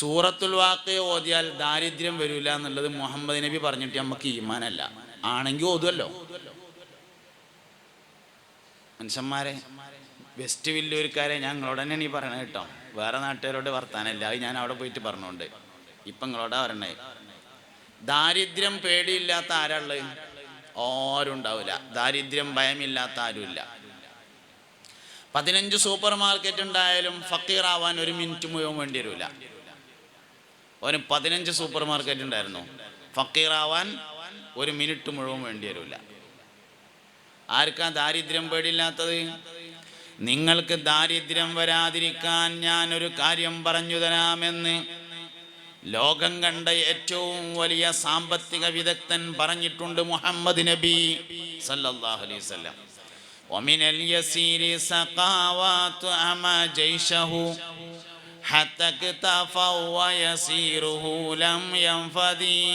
സൂറത്തുൽ വാക്ക് ഓതിയാൽ ദാരിദ്ര്യം വരില്ല എന്നുള്ളത് മുഹമ്മദ് നബി പറഞ്ഞിട്ട് നമുക്ക് ഈമാനല്ല. ആണെങ്കിൽ ഓതുമല്ലോ മനുഷ്യന്മാരെ വെസ്റ്റ് വില്ലൂർക്കാരെ ഞങ്ങളോട് തന്നെയാണ് ഈ പറയണത് കേട്ടോ. വേറെ നാട്ടുകാരോട് വർത്താനല്ല. അത് ഞാൻ അവിടെ പോയിട്ട് പറഞ്ഞോണ്ട്. ഇപ്പം നിങ്ങളോടാ പറയണേ. ദാരിദ്ര്യം പേടിയില്ലാത്ത ആരാൾ ആരും ഉണ്ടാവില്ല. ദാരിദ്ര്യം ഭയമില്ലാത്ത ആരുമില്ല. പതിനഞ്ച് സൂപ്പർ മാർക്കറ്റ് ഉണ്ടായാലും ഫക്കീറാവാൻ ഒരു മിനിറ്റ് മുഴുവൻ വേണ്ടി വരില്ല അവന് പതിനഞ്ച് സൂപ്പർ മാർക്കറ്റ് ഉണ്ടായിരുന്നു ഫക്കീറാവാൻ ഒരു മിനിറ്റ് മുഴുവൻ വേണ്ടി വരില്ല ആർക്കാ ദാരിദ്ര്യം പേടിയില്ലാത്തത് നിങ്ങൾക്ക് ദാരിദ്ര്യം വരാതിരിക്കാൻ ഞാൻ ഒരു കാര്യം പറഞ്ഞു തരാമെന്ന് ലോകം കണ്ട ഏറ്റവും വലിയ സാമ്പത്തിക വിദഗ്ധൻ പറഞ്ഞിട്ടുണ്ട് മുഹമ്മദ് നബി സല്ലല്ലാഹു അലൈഹി വസല്ലം ومن اليسير سقاوات أما جيشه حتى اكتفوا ويسيره لم ينفذي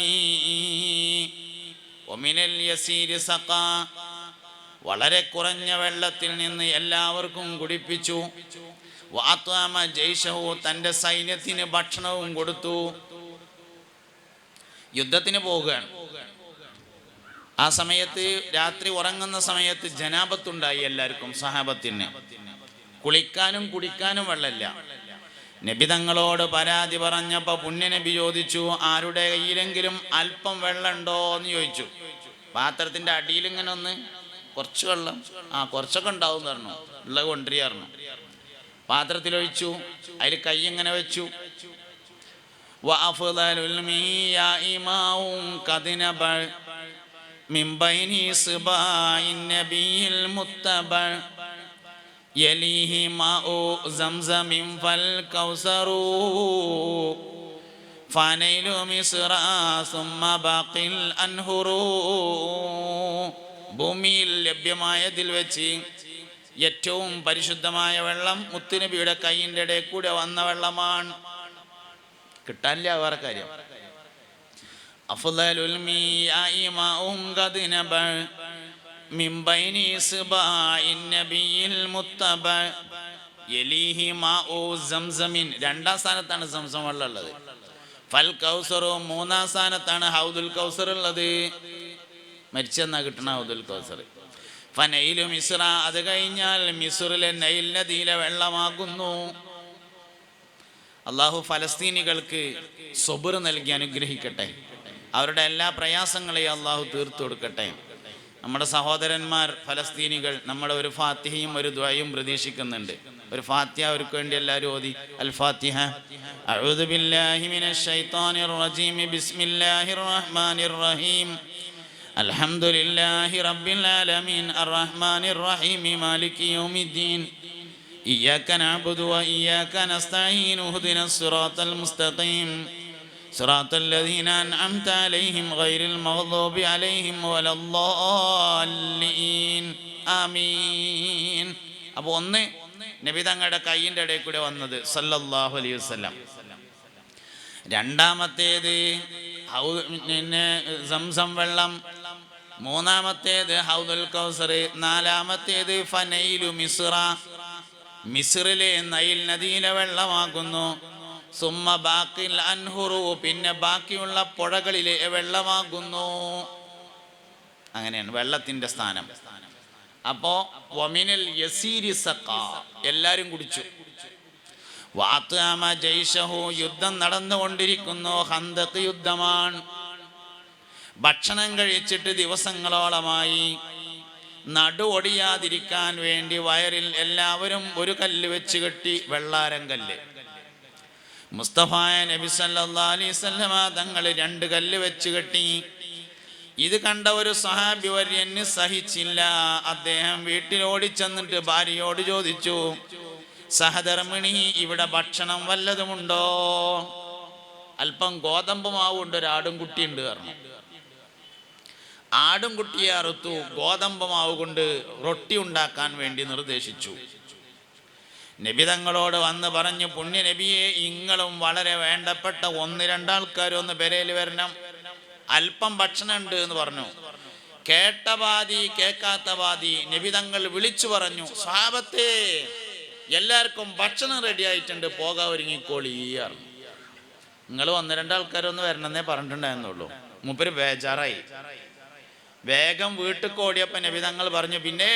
ومن اليسير سقا വളരെ കുറഞ്ഞ വെള്ളത്തിൽ നിന്ന് എല്ലാവർക്കും കുടിപ്പിച്ചു വാത്വാമ ജയ്ഷഹു തൻ്റെ സൈന്യത്തിന് ഭക്ഷണവും കൊടുത്തു യുദ്ധത്തിന് പോവുകയാണ് ആ സമയത്ത് രാത്രി ഉറങ്ങുന്ന സമയത്ത് ജനാപത്തുണ്ടായി എല്ലാവർക്കും സഹാബത്തിന് കുളിക്കാനും കുടിക്കാനും വെള്ളമില്ല നബി തങ്ങളോട് പരാതി പറഞ്ഞപ്പോൾ പുണ്യ നബി ചോദിച്ചു ആരുടെ കയ്യിലെങ്കിലും അല്പം വെള്ളമുണ്ടോ? എന്ന് ചോദിച്ചു. പാത്രത്തിന്റെ അടിയിൽ ഇങ്ങനെ ഒന്ന് കുറച്ച് വെള്ളം. ആ കുറച്ചൊക്കെ ഉണ്ടാവും തരണം ഉള്ള കൊണ്ടുവരി തരണം പാത്രത്തിലൊഴിച്ചു അതിൽ കൈ ഇങ്ങനെ വെച്ചു. മിംബൈനി മുത്തബൾ മുത്തബ يليه ماء زمزم فالكوثر فنيل مصر ثم باقي الأنهر ഭൂമിയിൽ ലഭ്യമായതിൽ വെച്ച് ഏറ്റവും പരിശുദ്ധമായ വെള്ളം മുത്തുനബിയുടെ കൈയിൻ്റെ ഇടയിൽ കൂടെ വന്ന വെള്ളമാണ് കിട്ടാനില്ല വേറെ കാര്യം أفضل المياه ماء قد نبع من بين إصبع النبي المتبع يليه ماء زمزم രണ്ടാം സ്ഥാനത്താണ് സംസം വെള്ളം ഉള്ളത് ഫൽ കൗസറു മൂന്നാം സ്ഥാനത്താണ് ഹൗദുൽ കൗസർ ഉള്ളത് മരിച്ചെന്നാ കിട്ടണ ഹൗദുൽ കൗസർ ഫനയിലു മിസ്ര അത് കഴിഞ്ഞാൽ മിസ്റിലെ നൈൽ നദിയിലെ വെള്ളമാകുന്നു അള്ളാഹു ഫലസ്തീനികൾക്ക് സൊബർ നൽകി അനുഗ്രഹിക്കട്ടെ അവരുടെ എല്ലാ പ്രയാസങ്ങളെയും അള്ളാഹു തീർത്തു കൊടുക്കട്ടെ നമ്മുടെ സഹോദരന്മാർ ഫലസ്തീനികൾ നമ്മുടെ ഒരു ഫാത്തിഹയും ഒരു ദ്വയും പ്രതീക്ഷിക്കുന്നുണ്ട് ഒരു ഫാത്തിഹ അവർക്ക് വേണ്ടി എല്ലാവരും ഓതി അൽ ഫാത്തിഹ أعوذ بالله من الشيطان الرجيم بسم الله الرحمن الرحيم الحمد لله رب العالمين الرحمن الرحيم مالك يوم الدين إياك نعبد وإياك نستعين اهدنا الصراط المستقيم صراط الذين أنعمت عليهم غير المغضوب عليهم ولا الضالين آمين അപ്പോൾ ഒന്ന് നബി തങ്ങളുടെ കൈയിൻ്റെ ഇടയിൽ കൂടെ വന്നത് സല്ലല്ലാഹു അലൈഹി വസല്ലം രണ്ടാമത്തേത് ഹൗ- പിന്നെ സംസം വെള്ളം മൂന്നാമത്തേത് ഹൗദുൽ കൗസർ നാലാമത്തേത് ഫനൈലു മിസ്റ മിസ്റിലെ നൈൽ നദിയിലെ വെള്ളമാകുന്നു സുമ്മ ബാക്കിൽ അൻഹുറു പിന്നെ ബാക്കിയുള്ള പുഴകളിലെ വെള്ളമാകുന്നു. അങ്ങനെയാണ് വെള്ളത്തിന്റെ സ്ഥാനം. അപ്പോ വമിനൽ യസീരി സഖ എല്ലാരും കുടിച്ചു. വാത്യാമ ജയ്ഷഹു യുദ്ധം നടന്നുകൊണ്ടിരിക്കുന്നു ഹന്തക്ക് യുദ്ധമാണ്. ഭക്ഷണം കഴിച്ചിട്ട് ദിവസങ്ങളോളമായി. നടു ഒടിയാതിരിക്കാൻ വേണ്ടി വയറിൽ എല്ലാവരും ഒരു കല്ല് വെച്ച് കെട്ടി വെള്ളാരം കല്ല്. മുസ്തഫായ നബി സല്ലാ അലൈഹി വസല്ലമ തങ്ങൾ രണ്ട് കല്ല് വെച്ച് കെട്ടി. ഇത് കണ്ട ഒരു സഹാബി വര്യന് സഹിച്ചില്ല. അദ്ദേഹം വീട്ടിൽ ഓടിച്ചെന്നിട്ട് ഭാര്യയോട് ചോദിച്ചു സഹധർമ്മിണി ഇവിടെ ഭക്ഷണം വല്ലതുമുണ്ടോ? അല്പം ഗോതമ്പ് മാവുണ്ട് ഒരു ആടും കുട്ടിയുണ്ട് പറഞ്ഞു. ആടും കുട്ടിയെ അറുത്തു ഗോതമ്പ് മാവ് കൊണ്ട് റൊട്ടി ഉണ്ടാക്കാൻ വേണ്ടി നിർദ്ദേശിച്ചു. നബി തങ്ങളോട് വന്ന് പറഞ്ഞു പുണ്യ നബിയെ ഇങ്ങളും വളരെ വേണ്ടപ്പെട്ട ഒന്ന് രണ്ടാൾക്കാരും ഒന്ന് പെരയിൽ വരണം. അല്പം ഭക്ഷണം ഉണ്ട് എന്ന് പറഞ്ഞു. കേട്ട ബാധി കേൾക്കാത്ത ബാധി നബിതങ്ങൾ വിളിച്ചു പറഞ്ഞു സാപത്തേ എല്ലാവർക്കും ഭക്ഷണം റെഡി ആയിട്ടുണ്ട് പോകാൻ ഒരുങ്ങിക്കോളി നിങ്ങൾ ഒന്ന് രണ്ടാൾക്കാരൊന്ന് വരണമെന്നേ പറഞ്ഞിട്ടുണ്ടായിരുന്നുള്ളൂ. മൂപ്പര് ബേജാറായി. വേഗം വീട്ടിൽ കോടിയപ്പൻ നബിതങ്ങൾ പറഞ്ഞു പിന്നെ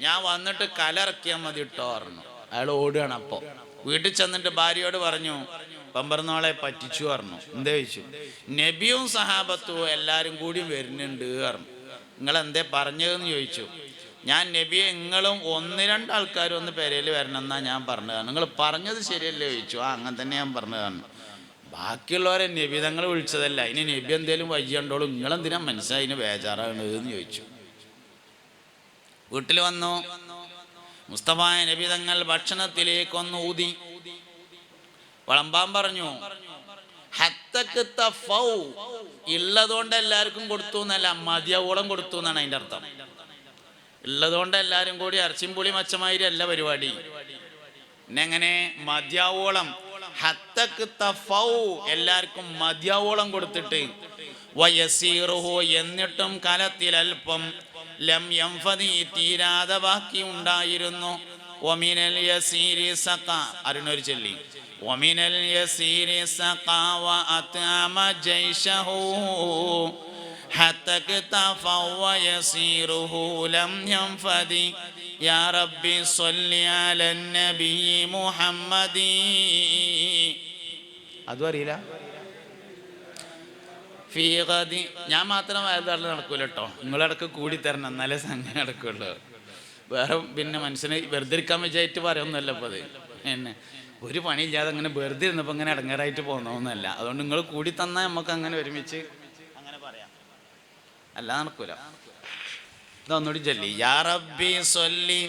ഞാൻ വന്നിട്ട് കലറക്കിയാൽ മതി ഇട്ടോ പറഞ്ഞു. അയാൾ ഓടുകയാണ് അപ്പോൾ വീട്ടിൽ ചെന്നിട്ട് ഭാര്യയോട് പറഞ്ഞു പമ്പർന്നാളെ പറ്റിച്ചു പറഞ്ഞു. എന്താ ചോദിച്ചു? നബിയും സഹാബത്തും എല്ലാവരും കൂടി വരുന്നുണ്ട് പറഞ്ഞു. നിങ്ങൾ എന്തേ പറഞ്ഞതെന്ന് ചോദിച്ചു. ഞാൻ നബിയെ നിങ്ങളും ഒന്ന് രണ്ട് ആൾക്കാരും ഒന്ന് പെരയിൽ വരണം എന്നാ ഞാൻ പറഞ്ഞതാണ് നിങ്ങൾ പറഞ്ഞത് ശരിയല്ലേ ചോദിച്ചു. ആ അങ്ങനെ തന്നെ ഞാൻ പറഞ്ഞതാണ് ബാക്കിയുള്ളവരെ നബി തങ്ങൾ വിളിച്ചതല്ല. ഇനി നബി എന്തേലും വയ്യണ്ടോളും നിങ്ങളെന്തിനാ മനസ്സിലായി? ബേജാറാണ് എന്ന് ചോദിച്ചു. വീട്ടിൽ വന്നു. മുസ്തഫായ നബി തങ്ങൾ ഭക്ഷണത്തിലേക്കൊന്ന് ഊതി വളമ്പാൻ പറഞ്ഞു. ഉള്ളതുകൊണ്ട് എല്ലാവർക്കും കൊടുത്തു എന്നല്ല മതിയാവോളം കൊടുത്തു എന്നാണ് അതിന്റെ അർത്ഥം ഉള്ളതുകൊണ്ട് എല്ലാവരും കൂടി ഇറച്ചിയും പുളി മച്ചമാതിരി അല്ല പരിപാടി എങ്ങനെ മതിയാവോളം. എല്ലാവർക്കും മതിയാവോളം കൊടുത്തിട്ട് എന്നിട്ടും കലത്തിൽ അല്പം ലം യംഫതി തീരാതെ ബാക്കി ഉണ്ടായിരുന്നു. ഒമിനൽ യസീരി സഖ. അരുണൊരു ചൊല്ലി. ഒമിനൽ യസീരി സഖ വ അത്അമ ജൈഷഹു ഹത്തക് തഫവ യസീറുഹു ലം യം യംഫതി യാ റബ്ബി സ്വല്ലി അലൻ നബി മുഹമ്മദി. അതും അറിയില്ല? ഫീഗതി ഞാൻ മാത്രം വയതാളിൽ നടക്കൂല കേട്ടോ നിങ്ങളിടക്ക് കൂടി തരണം. എന്നാലേ സംഘം നടക്കുള്ളൂ. വേറെ പിന്നെ മനുഷ്യനെ വെറുതെ ഇരിക്കാൻ വെച്ചായിട്ട് പറയൊന്നുമല്ല അപ്പോൾ അത്. എന്നെ ഒരു പണിയില്ലാതെ അങ്ങനെ വെറുതെ ഇരുന്നപ്പോൾ അങ്ങനെ ഇടങ്ങേറായിട്ട് പോകുന്നൊന്നുമല്ല അതുകൊണ്ട് നിങ്ങൾ കൂടി തന്നാൽ നമുക്ക് അങ്ങനെ ഒരുമിച്ച് അങ്ങനെ പറയാം. അല്ല നടക്കൂല. ഇതൊന്നുകൂടി ചൊല്ലി. യാ റബ്ബി സൊല്ലി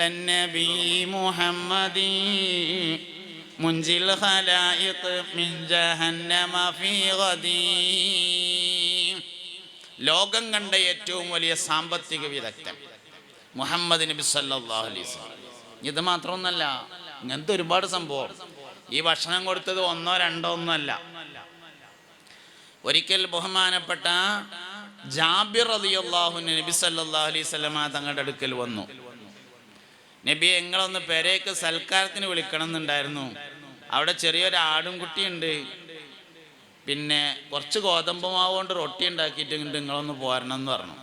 ലന്നബി മുഹമ്മദി മുൻജിൽ ഖലായിഖ് മിൻ ജഹന്നമ ഫീ ഗദീ ലോകം കണ്ട ഏറ്റവും വലിയ സാമ്പത്തിക വിദഗ്ധൻ മുഹമ്മദ് നബി സല്ലല്ലാഹു അലൈഹി വസല്ലം. ഇത് മാത്രമൊന്നല്ല ഇങ്ങനത്തെ ഒരുപാട് സംഭവം. ഈ ഭക്ഷണം കൊടുത്തത് ഒന്നോ രണ്ടോ ഒന്നല്ല ഒരിക്കൽ ബഹുമാനപ്പെട്ട ജാബിർ റളിയല്ലാഹു നബി സല്ലല്ലാഹു അലൈഹി വസല്ലമ തങ്ങളുടെ അടുക്കൽ വന്നു. നബി ഞങ്ങളൊന്ന് പെരേക്ക് സൽക്കാരത്തിന് വിളിക്കണം എന്നുണ്ടായിരുന്നു അവിടെ ചെറിയൊരു ആടും കുട്ടിയുണ്ട്. പിന്നെ കുറച്ച് ഗോതമ്പ് മാവ് കൊണ്ട് റൊട്ടി ഉണ്ടാക്കിയിട്ടുണ്ട് നിങ്ങളൊന്ന് പോരണം എന്ന് പറഞ്ഞു.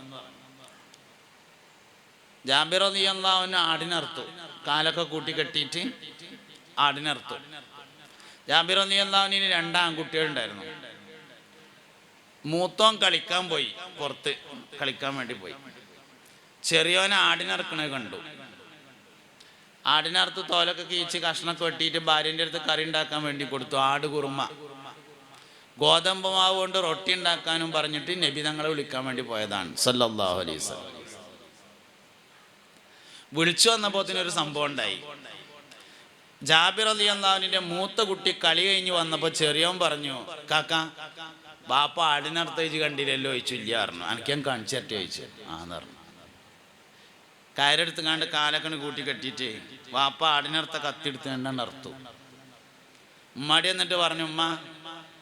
ജാബിർ അവന് ആടിനർത്തു കാലൊക്കെ കൂട്ടി കെട്ടിയിട്ട് ആടിനർത്തു ജാബിർ ഇനി രണ്ടാം ആൺകുട്ടികളുണ്ടായിരുന്നു. മൂത്തോൻ കളിക്കാൻ പോയി പുറത്ത് കളിക്കാൻ വേണ്ടി പോയി. ചെറിയോനെ ആടിനറക്കണത് കണ്ടു. ആടിനറുത്ത് തോലൊക്കെ കീച്ച് കഷ്ണൊക്കെ വെട്ടിയിട്ട് ഭാര്യന്റെ അടുത്ത് കറി ഉണ്ടാക്കാൻ വേണ്ടി കൊടുത്തു. ആട് കുറുമ. ഗോതമ്പ് മാവ് കൊണ്ട് റൊട്ടി ഉണ്ടാക്കാനും പറഞ്ഞിട്ട് നബി തങ്ങളെ വിളിക്കാൻ വേണ്ടി പോയതാണ്. സല്ലല്ലാഹു അലൈഹി വസല്ലം. വിളിച്ചു വന്നപ്പോൾ ഒരു സംഭവം ഉണ്ടായി. ജാബിർ അലി അള്ളാഹുവിന്റെ മൂത്ത കുട്ടി കളി കഴിഞ്ഞ് വന്നപ്പോൾ ചെറിയവൻ പറഞ്ഞു കാക്ക ബാപ്പ ആടിനർത്തേച്ച് കണ്ടില്ലല്ലോ? ചോദിച്ചു. ഇല്ല പറഞ്ഞു. എനിക്ക് ഞാൻ ചോദിച്ചു. ആന്ന് പറഞ്ഞു. കയറെടുത്ത് കണ്ട് കാലക്കണ് കൂട്ടി കെട്ടിയിട്ട് വാപ്പ ആടിനടുത്ത കത്തിയെടുത്ത് കണ്ടാണ് നിർത്തു ഉമ്മടി എന്നിട്ട് പറഞ്ഞു ഉമ്മ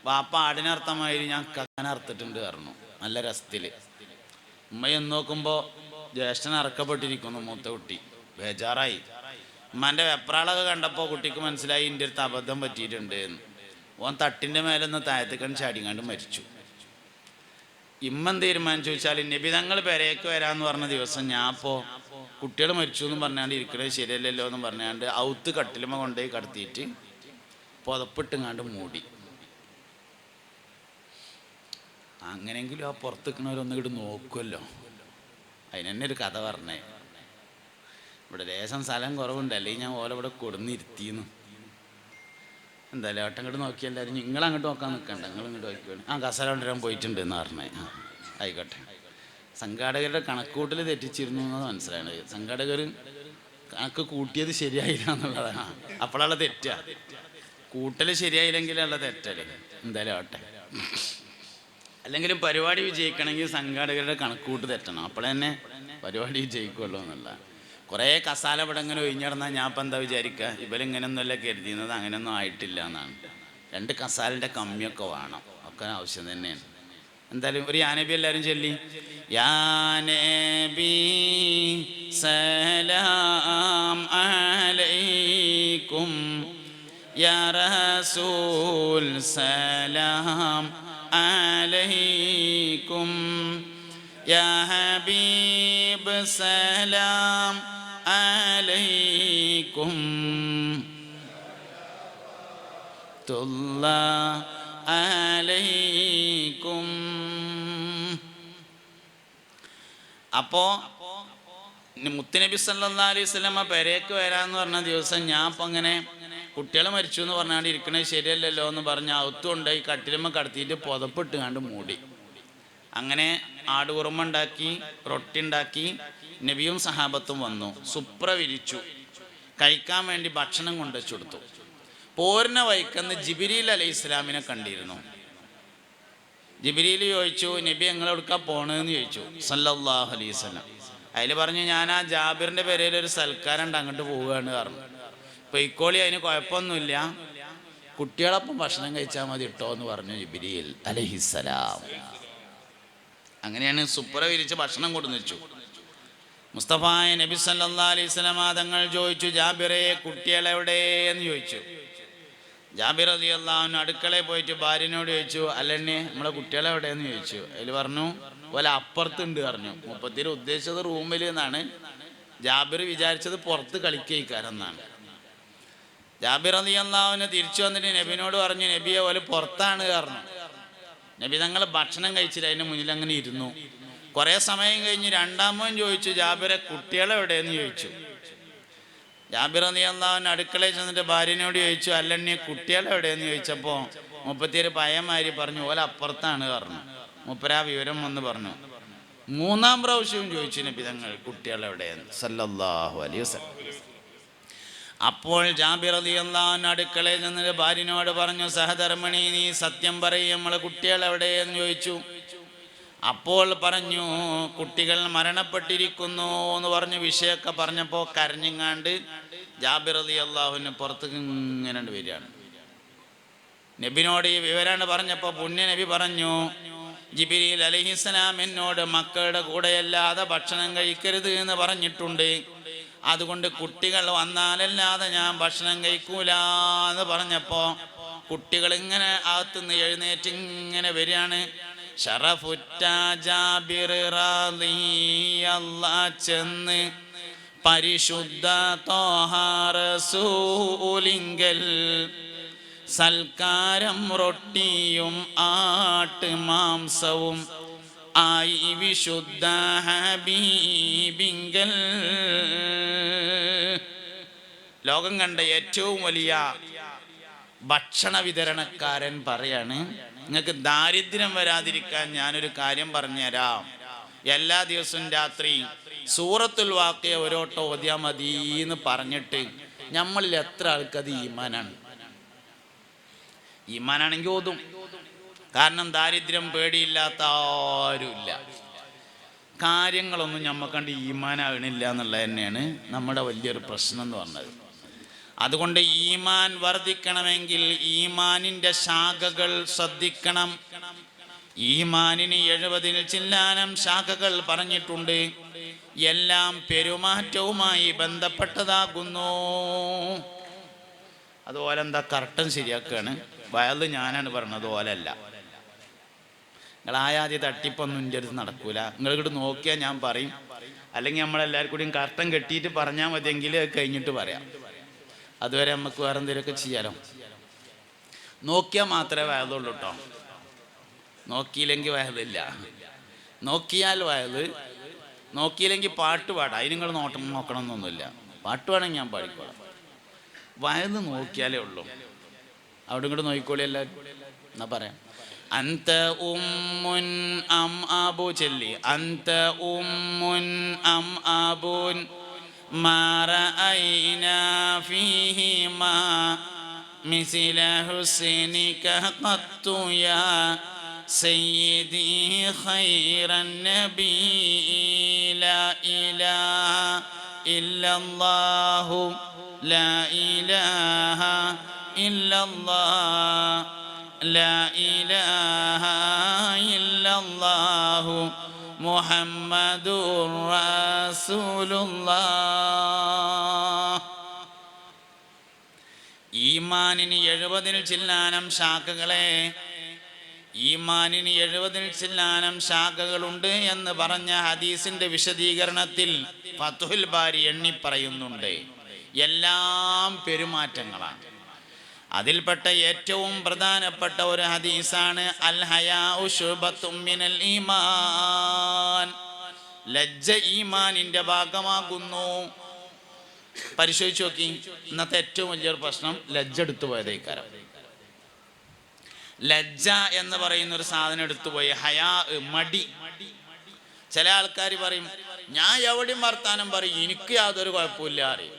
വാപ്പ ആടിനർത്ഥമായി ഞാൻ കക്കനർത്തിട്ടുണ്ട് പറഞ്ഞു. നല്ല രസത്തിൽ. ഉമ്മ എന്ന് നോക്കുമ്പോൾ ജ്യേഷ്ഠൻ അറക്കപ്പെട്ടിരിക്കുന്നു മൂത്ത കുട്ടി. ബേജാറായി. ഉമ്മന്റെ വെപ്രാളൊക്കെ കണ്ടപ്പോൾ കുട്ടിക്ക് മനസ്സിലായി എന്റെ അടുത്ത് അബദ്ധം പറ്റിയിട്ടുണ്ട് എന്ന്. ഓൻ തട്ടിന്റെ മേലൊന്ന് താഴത്തേക്കൺ ചാടിങ്ങാണ്ട് മരിച്ചു. ഇമ്മൻ തീരുമാനിച്ചു വെച്ചാൽ നബിതങ്ങൾ പെരേക്ക് വരാന്ന് പറഞ്ഞ ദിവസം ഞാൻ അപ്പോൾ കുട്ടികൾ മരിച്ചു എന്ന് പറഞ്ഞാണ്ട് ഇരിക്കണത് ശരിയല്ലല്ലോ എന്ന് പറഞ്ഞാണ്ട് ഔത്ത് കട്ടിലുമ കൊണ്ടുപോയി കടത്തിയിട്ട് പുതപ്പിട്ടുങ്ങാണ്ട് മൂടി. അങ്ങനെയെങ്കിലും ആ പുറത്ത് നിൽക്കണവരൊന്നും ഇങ്ങോട്ട് നോക്കുമല്ലോ അതിനെന്നെ ഒരു കഥ പറഞ്ഞേ. ഇവിടെ ലേശം സ്ഥലം കുറവുണ്ട്. അല്ലെങ്കിൽ ഞാൻ ഓല ഇവിടെ കൊടുന്നിരുത്തിന്ന് എന്തായാലും ഏട്ടൻ ഇങ്ങോട്ട് നോക്കി എല്ലാവരും നിങ്ങൾ അങ്ങോട്ട് നോക്കാൻ നിൽക്കണ്ട നിങ്ങൾ ഇങ്ങോട്ട് നോക്കിയാണ് ആ കസല കൊണ്ടുവരാൻ പോയിട്ടുണ്ട് എന്ന് പറഞ്ഞേ. ആയിക്കോട്ടെ. സംഘാടകരുടെ കണക്കൂട്ടൽ തെറ്റിച്ചിരുന്നു എന്നത് മനസ്സിലായത്. സംഘാടകർ കണക്ക് കൂട്ടിയത് ശരിയായില്ല എന്നുള്ളതാണ്. അപ്പോഴുള്ള തെറ്റാ. കൂട്ടൽ ശരിയായില്ലെങ്കിലുള്ള തെറ്റല്ലേ? എന്തായാലും ആവട്ടെ. അല്ലെങ്കിലും പരിപാടി വിജയിക്കണമെങ്കിൽ സംഘാടകരുടെ കണക്കൂട്ട് തെറ്റണം. അപ്പോൾ തന്നെ പരിപാടി വിജയിക്കുമല്ലോ എന്നുള്ള കുറേ കസാല പടങ്ങൾ ഇങ്ങനെ ഒഴിഞ്ഞിടന്നാൽ ഞാൻ ഇപ്പം എന്താ വിചാരിക്കുക? ഇവരിങ്ങനെയൊന്നുമല്ല കരുതിയുന്നത് അങ്ങനെയൊന്നും ആയിട്ടില്ല എന്നാണ്. രണ്ട് കസാലിന്റെ കമ്മിയൊക്കെ വേണം. ഒക്കെ ആവശ്യം തന്നെയാണ്. എന്തായാലും ഒരു യാനബി എല്ലാവരും ചൊല്ലി. യാനബി സലാം അലൈക്കും. യാ റസൂൽ സലാം അലൈക്കും. യാ ഹബീബ് സലാം അലൈക്കും. തുള്ള അലൈ അപ്പോ ഇനി മുത്തുനബി സല്ലാ അലൈഹി സ്വലമ പെരേക്ക് വരാന്ന് പറഞ്ഞ ദിവസം ഞാൻ അപ്പൊ അങ്ങനെ കുട്ടികൾ മരിച്ചു എന്ന് പറഞ്ഞാണ്ട് ഇരിക്കണത് ശരിയല്ലല്ലോ എന്ന് പറഞ്ഞ് ഈ കട്ടിലമ്മ കടത്തിയിട്ട് പുതപ്പിട്ട് കണ്ട് മൂടി. അങ്ങനെ ആടുകുറുമ ഉണ്ടാക്കി റൊട്ടി ഉണ്ടാക്കി നബിയും സഹാബത്തും വന്നു. സുപ്ര വിരിച്ചു. കഴിക്കാൻ വേണ്ടി ഭക്ഷണം കൊണ്ടുവച്ചു കൊടുത്തു. പോരുന്ന വൈക്കന്ന് ജിബിരിൽ അലൈഹി ഇസ്ലാമിനെ കണ്ടിരുന്നു. ജിബിരിയിൽ ചോദിച്ചു നബി ഞങ്ങൾ എവിടുക്കാ പോണെന്ന് ചോദിച്ചു. സല്ലാഹു അലൈഹി സ്വലം അതിൽ പറഞ്ഞു ഞാൻ ആ ജാബിറിന്റെ പേരിൽ ഒരു സൽക്കാരം ഉണ്ട് അങ്ങോട്ട് പോവുകയാണ് പറഞ്ഞു. പൊയ്ക്കോളി അതിന് കുഴപ്പമൊന്നുമില്ല കുട്ടികളൊപ്പം ഭക്ഷണം കഴിച്ചാൽ മതി ഇട്ടോ എന്ന് പറഞ്ഞു ജിബിരിയിൽ അലഹിസലാം അങ്ങനെയാണ് സുപ്ര വിരിച്ച് ഭക്ഷണം കൊടുന്നു വെച്ചു. മുസ്തഫായ നബി സല്ലാ അലൈഹി സ്വലമ തങ്ങൾ ചോദിച്ചു ജാബിറെ കുട്ടികളെവിടെ എന്ന് ചോദിച്ചു. ജാബിർ അലി അള്ളാഹുവിന് അടുക്കളയിൽ പോയിട്ട് ഭാര്യനോട് ചോദിച്ചു അല്ലെണ്ണി നമ്മളെ കുട്ടികളെ എവിടെയെന്ന്? ചോദിച്ചു. അതിൽ പറഞ്ഞു പോലെ അപ്പുറത്തുണ്ട് പറഞ്ഞു. മുപ്പത്തിരി ഉദ്ദേശിച്ചത് റൂമിൽ എന്നാണ്. ജാബിർ വിചാരിച്ചത് പുറത്ത് കളിക്കാരെന്നാണ് ജാബിർ അലി അള്ളാഹുവിനെ തിരിച്ചു വന്നിട്ട് നബിനോട് പറഞ്ഞു നബിയെ പോലെ പുറത്താണ് കാരണം നബി തങ്ങൾ ഭക്ഷണം കഴിച്ചില്ല അതിന് മുന്നിൽ അങ്ങനെ ഇരുന്നു. കുറേ സമയം കഴിഞ്ഞ് രണ്ടാമൻ ചോദിച്ചു ജാബിറെ കുട്ടികളെ എവിടെയെന്ന്? ചോദിച്ചു. ജാബിർ അലി അള്ളാഹുവിന് അടുക്കളയിൽ ചെന്നിട്ട് ഭാര്യനോട് ചോദിച്ചു അല്ലണ്ണി കുട്ടികളെവിടെയെന്ന് ചോദിച്ചപ്പോൾ മുപ്പത്തിയേര് പയമാരി പറഞ്ഞു ഓല അപ്പുറത്താണ് പറഞ്ഞു. മുപ്പരാ വിവരം വന്ന് പറഞ്ഞു. മൂന്നാം പ്രാവശ്യവും ചോദിച്ചു നബി തങ്ങൾ കുട്ടികളെ എവിടെയെന്ന്? സല്ലല്ലാഹു അലൈഹി വസല്ലം. അപ്പോൾ ജാബിർ അലി അള്ളാഹുവിന് അടുക്കളയിൽ ചെന്നിട്ട് ഭാര്യനോട് പറഞ്ഞു സഹധർമ്മിണി നീ സത്യം പറയും നമ്മളെ കുട്ടികളെവിടെയെന്ന് ചോദിച്ചു. അപ്പോൾ പറഞ്ഞു കുട്ടികൾ മരണപ്പെട്ടിരിക്കുന്നു എന്ന് പറഞ്ഞ് വിഷയമൊക്കെ പറഞ്ഞപ്പോൾ കരഞ്ഞിങ്ങാണ്ട് ജാബിർ അലി അള്ളാഹുവിന് പുറത്തേക്ക് ഇങ്ങനെ വരികയാണ്. നബിനോട് ഈ വിവരാണ് പറഞ്ഞപ്പോൾ പുണ്യ നബി പറഞ്ഞു ജിബിരിൽ അലഹിസ്സലാം എന്നോട് മക്കളുടെ കൂടെയല്ലാതെ ഭക്ഷണം കഴിക്കരുത് എന്ന് പറഞ്ഞിട്ടുണ്ട്. അതുകൊണ്ട് കുട്ടികൾ വന്നാലല്ലാതെ ഞാൻ ഭക്ഷണം കഴിക്കൂല എന്ന് പറഞ്ഞപ്പോൾ കുട്ടികൾ ഇങ്ങനെ അകത്തുനിന്ന് എഴുന്നേറ്റ് ഇങ്ങനെ വരികയാണ്. ചെന്ന് പരിശുദ്ധ തോഹാറസൂലിങ്കൽ സൽക്കാരം റൊട്ടിയും ആട്ട് മാംസവും ആയി വിശുദ്ധ ഹബീബിങ്കൽ. ലോകം കണ്ട ഏറ്റവും വലിയ ഭക്ഷണ വിതരണക്കാരൻ പറയാണ് നിങ്ങൾക്ക് ദാരിദ്ര്യം വരാതിരിക്കാൻ ഞാനൊരു കാര്യം പറഞ്ഞുതരാം. എല്ലാ ദിവസവും രാത്രി സൂറത്തുൽ വാക്കിയ ഒരോട്ടോ ഓതിയാ മതി എന്ന് പറഞ്ഞിട്ട് നമ്മളിൽ എത്ര ആൾക്കത് ഈമാനാണ്. ഈമാനാണെങ്കിൽ ഓതും. കാരണം ദാരിദ്ര്യം പേടിയില്ലാത്ത ആരുമില്ല. കാര്യങ്ങളൊന്നും നമ്മക്കണ്ട് ഈമാനാകണില്ല എന്നുള്ളത് തന്നെയാണ് നമ്മുടെ വലിയൊരു പ്രശ്നം എന്ന് പറഞ്ഞത്. അതുകൊണ്ട് ഈമാൻ വർദ്ധിക്കണമെങ്കിൽ ഈമാനിന്റെ ശാഖകൾ ശ്രദ്ധിക്കണം. ഈമാനിന് എഴുപതിൽ ചില്ലാനം ശാഖകൾ പറഞ്ഞിട്ടുണ്ട്. എല്ലാം പെരുമാറ്റവുമായി ബന്ധപ്പെട്ടതാകുന്നു. അതുപോലെ എന്താ കർട്ടൻ ശരിയാക്കുകയാണ്. വയൽ ഞാനാണ് പറഞ്ഞത് പോലല്ല നിങ്ങൾ ആയാദ്യ തട്ടിപ്പൊന്നും എന്റെ അടുത്ത് നടക്കൂല. നിങ്ങൾ ഇങ്ങോട്ട് നോക്കിയാൽ ഞാൻ പറയും. അല്ലെങ്കിൽ നമ്മളെല്ലാവർക്കും കൂടിയും കർട്ടൻ കെട്ടിയിട്ട് പറഞ്ഞാൽ മതിയെങ്കിൽ കഴിഞ്ഞിട്ട് പറയാം. അതുവരെ നമുക്ക് വേറെ എന്തെങ്കിലുമൊക്കെ ചെയ്യാലോ? നോക്കിയാൽ മാത്രമേ വയതുള്ളൂ കേട്ടോ നോക്കിയില്ലെങ്കിൽ വയതില്ല. നോക്കിയാൽ വയത്. നോക്കിയില്ലെങ്കിൽ പാട്ട് പാടാം. അതിന് നിങ്ങൾ നോട്ടം നോക്കണം എന്നൊന്നുമില്ല പാട്ട് വേണമെങ്കിൽ ഞാൻ പാടിക്കോളാം. വയത് നോക്കിയാലേ ഉള്ളൂ. അവിടെ ഇങ്ങോട്ട് നോക്കിക്കോളി എല്ലാവരും. എന്നാ പറയാം? അന്ത ഉമ്മുൻ അം ആബു ചെല്ലി. അന്ത ഉമ്മുൻ അം ആബുൻ ما رأينا فيهما مثل حسنك قط يا سيدي خير النبي. لا إله إلا الله. لا إله إلا الله. لا إله إلا الله. മുഹമ്മദുർ റസൂലുള്ളാഹ്. ഈമാനിന് എഴുപതിൽ ചില്ലാനം ശാഖകളെ ഈമാനിന് എഴുപതിൽ ചില്ലാനം ശാഖകളുണ്ട് എന്ന് പറഞ്ഞ ഹദീസിന്റെ വിശദീകരണത്തിൽ ഫതുൽ ബാരി എണ്ണി പറയുന്നുണ്ട്. എല്ലാം പെരുമാറ്റങ്ങളാണ്. അതിൽപ്പെട്ട ഏറ്റവും പ്രധാനപ്പെട്ട ഒരു ഹദീസാണ് അൽ ഹയാഉ ശുബത്തും മിനൽ ഈമാൻ. ലജ്ജ ഈമാനിന്റെ ഭാഗമാകുന്നു. പരിശോധിച്ച് നോക്കി ഇന്നത്തെ ഏറ്റവും വലിയൊരു പ്രശ്നം ലജ്ജ എടുത്തു പോയതേക്കാരം ലജ്ജ എന്ന് പറയുന്ന ഒരു സാധനം എടുത്തുപോയി ഹയാ മടി. ചില ആൾക്കാർ പറയും ഞാൻ എവിടെയും വർത്താനം പറയും എനിക്ക് യാതൊരു കുഴപ്പമില്ല അറിയും